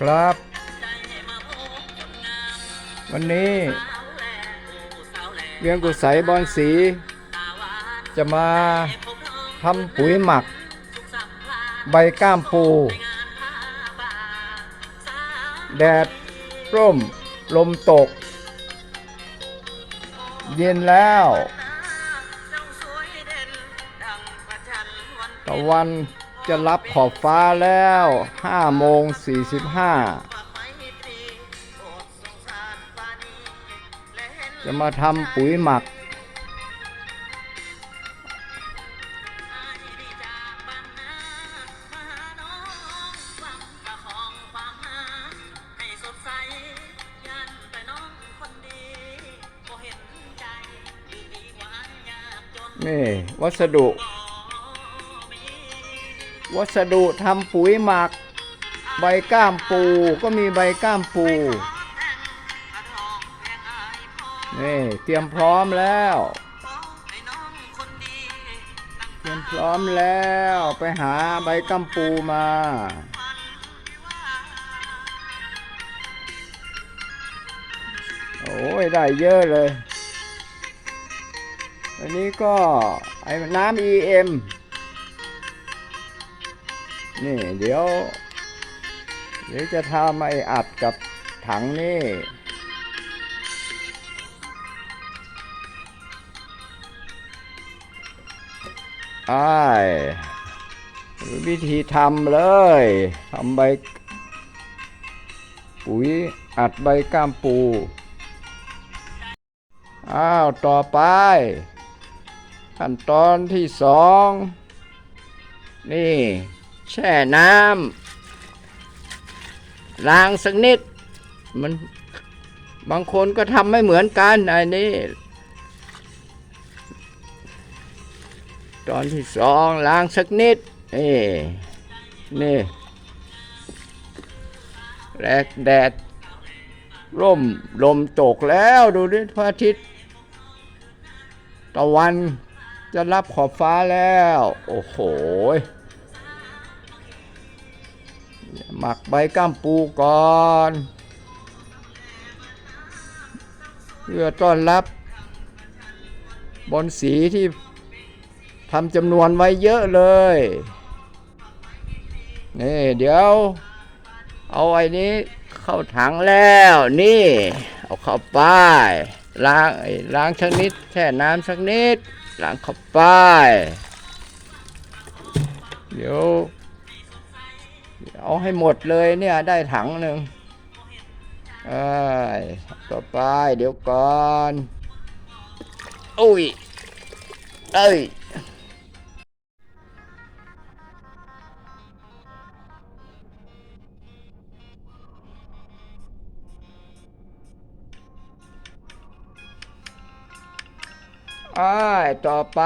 ครับ วันนี้เวียงกุไสบอนสี จะมาทำปุ๋ยหมัก ใบก้ามปู แดดร่ม ลมตก เย็นแล้วตะวัน จะรับขอบฟ้าแล้ว5โมง45 จะมาทำปุ๋ยหมัก นี่ วัสดุ วัสดุทำปุ๋ยหมัก ใบก้ามปูก็มีใบก้ามปูนี่เตรียมพร้อมแล้วเตรียมพร้อมแล้วไปหาใบก้ามปูมาโอ้ยได้เยอะเลยอันนี้ก็ไอ้น้ำ EM นี่เดี๋ยว เดี๋ยวจะทำไอ้อัดกับถังนี่ ไอ้วิธีทำเลยทำใบ ปุ๋ยอัดใบก้ามปู อ้าว ต่อไป ขั้นตอนที่สอง นี่ แช่น้ำล้างสักนิด มันบางคนก็ทำไม่เหมือนกันอันนี้ ตอนที่สองล้างสักนิดนี่นี่แรกแดดร่มลมตกแล้วดูดิพระอาทิตย์ตะวันจะรับขอบฟ้าแล้ว โอ้โห หมักใบก้ามปูก่อนเพื่อต้อนรับบนสีที่ทำจำนวนไว้เยอะเลยนี่เดี๋ยว เอาไอ้นี้เข้าถังแล้วนี่ เอาเข้าไปล้างไอ้ล้างสักนิดแช่น้ำสักนิดล้างเข้าไปเดี๋ยว เอาให้หมดเลยเนี่ยได้ถังหนึ่งเอ้ต่อไปเดี๋ยวก่อนอุ้ยเอ้ยอ้ายต่อไป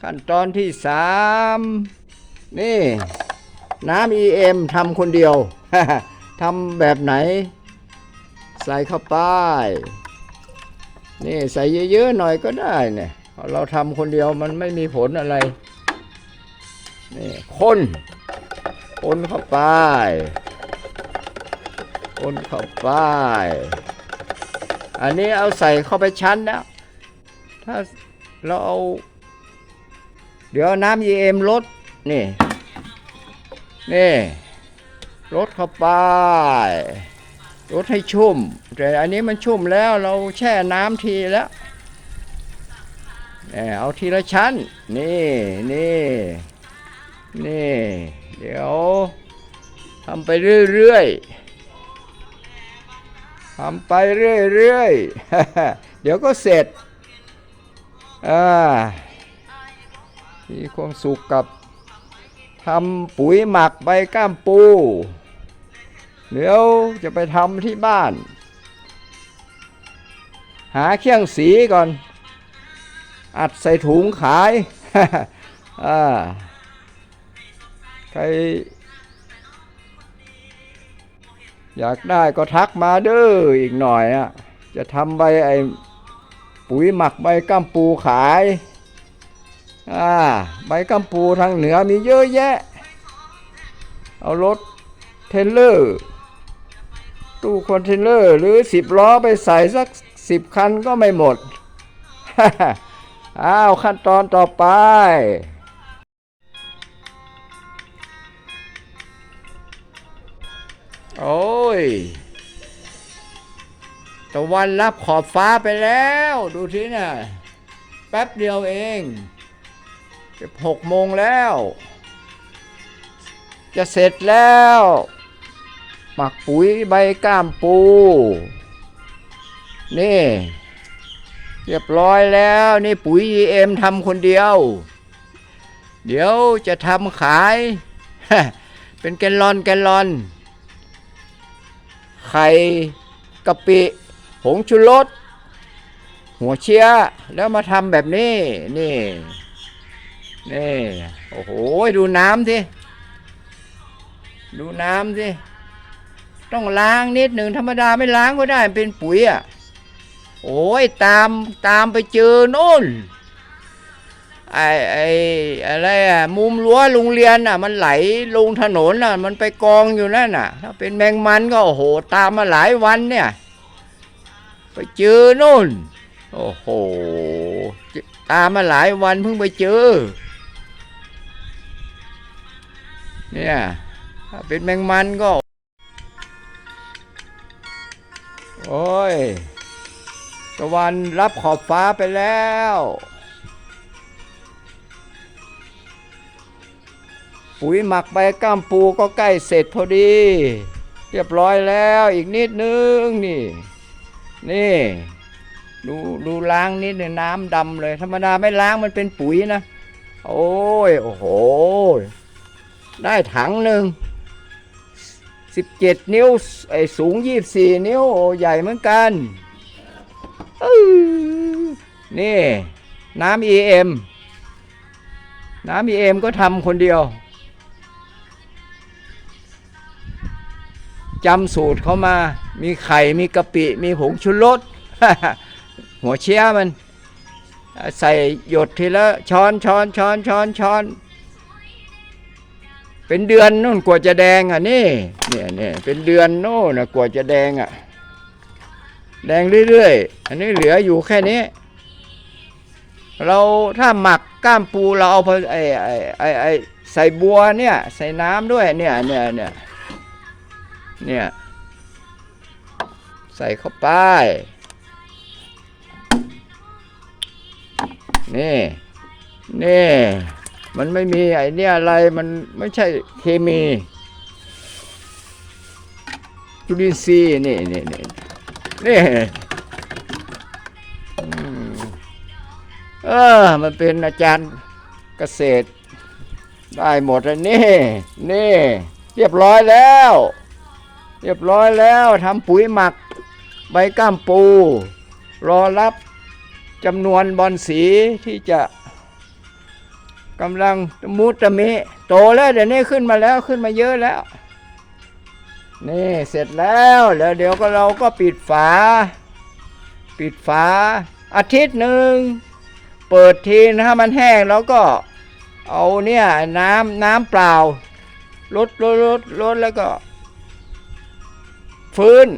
ขั้นตอนที่สามนี่ น้ำ EM ทำคนเดียว ทำแบบไหน ใส่เข้าไป นี่ใส่เยอะๆหน่อยก็ได้เนี่ย เราทำคนเดียวมันไม่มีผลอะไร นี่คนคนเข้าไปคนเข้าไป อันนี้เอาใส่เข้าไปชั้นแล้วถ้าเราเอา เดี๋ยวน้ำ EM ลดนี่ นี่ลดเข้าไปลดให้ชุ่ม แต่อันนี้มันชุ่มแล้วเราแช่น้ำทีแล้วนี่เอาทีละชั้น นี่นี่นี่เดี๋ยวทำไปเรื่อยๆทำไปเรื่อยๆ เดี๋ยวก็เสร็จอ่ามีความสุขกับ ทำปุ๋ยหมักใบก้ามปูเดี๋ยวจะไปทำที่บ้าน หาเครื่องสีก่อน อัดใส่ถุงขายาใคร อยากได้ก็ทักมาเด้ออีกหน่อยอะ จะทำใบไอ้ปุ๋ยหมักใบก้ามปูขาย อ่าใบกัมปูทางเหนือมีเยอะแยะ เอารถเทนเลอร์ตู้คอนเทนเนอร์หรือสิบล้อไปใส่สักสิบคันก็ไม่หมด อ้าวขั้นตอนต่อไปโอ้ยตะวันรับขอบฟ้าไปแล้ว ดูทีน่ะ แป๊บเดียวเอง จะหกโมงแล้ว จะเสร็จแล้ว หมักปุ๋ยใบก้ามปู นี่ เรียบร้อยแล้วนี่ปุ๋ย EM ทำคนเดียว เดี๋ยวจะทำขาย เป็นแกนลอนแกนลอน ไข่กะปิผงชูรสหัวเชียแล้วมาทำแบบนี้ นี่ นี่โอ้โหดูน้ำสิดูน้ำสิต้องล้างนิดหนึ่งธรรมดาไม่ล้างก็ได้เป็นปุ๋ยอะโอ้ยตามตามไปเจอโน่นไอ้ไอ้อะไรอะมุมรั้วโรงเรียนอะ มันไหลลงถนนอะ มันไปกองอยู่นั่นน่ะ ถ้าเป็นแมงมันก็โอ้โห ตามมาหลายวันเนี่ย ไปเจอโน่น โอ้โห ตามมาหลายวันเพิ่งไปเจอ เนี่ยถ้าเป็นแมงมันก็ โอ้ยตะวันรับขอบฟ้าไปแล้ว ปุ๋ยหมักใบก้ามปูก็ใกล้เสร็จพอดี เรียบร้อยแล้วอีกนิดนึงนี่ นี่ดูดูล้างนิดนึงน้ำดำเลย ธรรมดาไม่ล้างมันเป็นปุ๋ยนะ โอ้ย โอ้โห ได้ถังหนึ่งสิบเจ็ดนิ้วไอ้สูงยี่สี่นิ้วใหญ่เหมือนกันนี่ น้ำ EM น้ำ EM ก็ทำคนเดียวจำสูตรเขามา มีไข่ มีกะปิ มีผงชูรส หัวเชียมัน ใส่หยดทีละช้อนช้อนช้อนช้อนช้อน เป็นเดือนนู่นกว่าจะแดงอะนี่เนี่ยเนี่ยเป็นเดือนโน่นนะกว่าจะแดงอะ แดงเรื่อยๆ อันนี้เหลืออยู่แค่นี้ เราถ้าหมักก้ามปูเราเอาไปไอ้ไอ้ไอ้ไอ้ใส่บัวเนี่ยใส่น้ำด้วยเนี่ยเนี่ยเนี่ยเนี่ยใส่เข้าไป นี่ นี่ มันไม่มีไอเนี่อะไรมันไม่ใช่เคมีจุลินทรีย์นี่นี่นี่นี่เออ มันเป็นอาจารย์เกษตร ได้หมดแล้วนี่นี่ เรียบร้อยแล้ว เรียบร้อยแล้วทำปุ๋ยหมัก ใบก้ามปู รอรับจำนวนบอลสีที่จะ กำลังมุตมิโตแล้วเดี๋ยวนี้ขึ้นมาแล้วขึ้นมาเยอะแล้ว นี่เสร็จแล้วแล้วเดี๋ยวก็เราก็ปิดฝา ปิดฝา อาทิตย์หนึ่งเปิดทีนะมันแห้งแล้วก็เอาเนี่ยน้ำน้ำเปล่าลดลดลดลดแล้วก็ ฟื้น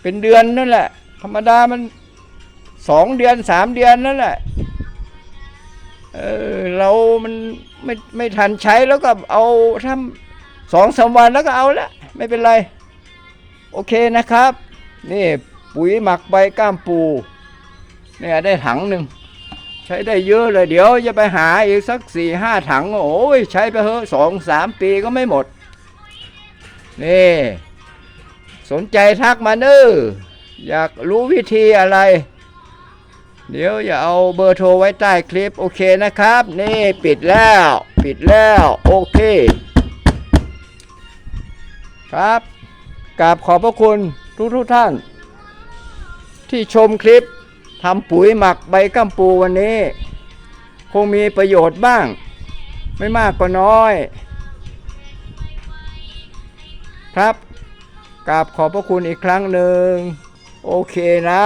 เป็นเดือนนั่นแหละ ธรรมดามันสองเดือนสามเดือนนั่นแหละ เออเรามันไม่ไม่ทันใช้แล้วก็เอาทำสองสามวันแล้วก็เอาละไม่เป็นไร โอเคนะครับ นี่ปุ๋ยหมักใบก้ามปูเนี่ยได้ถังหนึ่งใช้ได้เยอะเลยเดี๋ยวจะไปหาอีกสักสี่ห้าถัง โอ้ยใช้ไปเถอะสองสามปีก็ไม่หมด นี่ สนใจทักมาเนอะอยากรู้วิธีอะไร เดี๋ยวอย่าเอาเบอร์โทรไว้ใต้คลิปโอเคนะครับ นี่ปิดแล้ว ปิดแล้วโอเค ครับกราบขอบพระคุณทุกทุกท่าน ที่ชมคลิปทำปุ๋ยหมักใบกัมปูวันนี้ คงมีประโยชน์บ้าง ไม่มากก็น้อย ครับกราบขอบพระคุณอีกครั้งหนึ่งโอเคนะ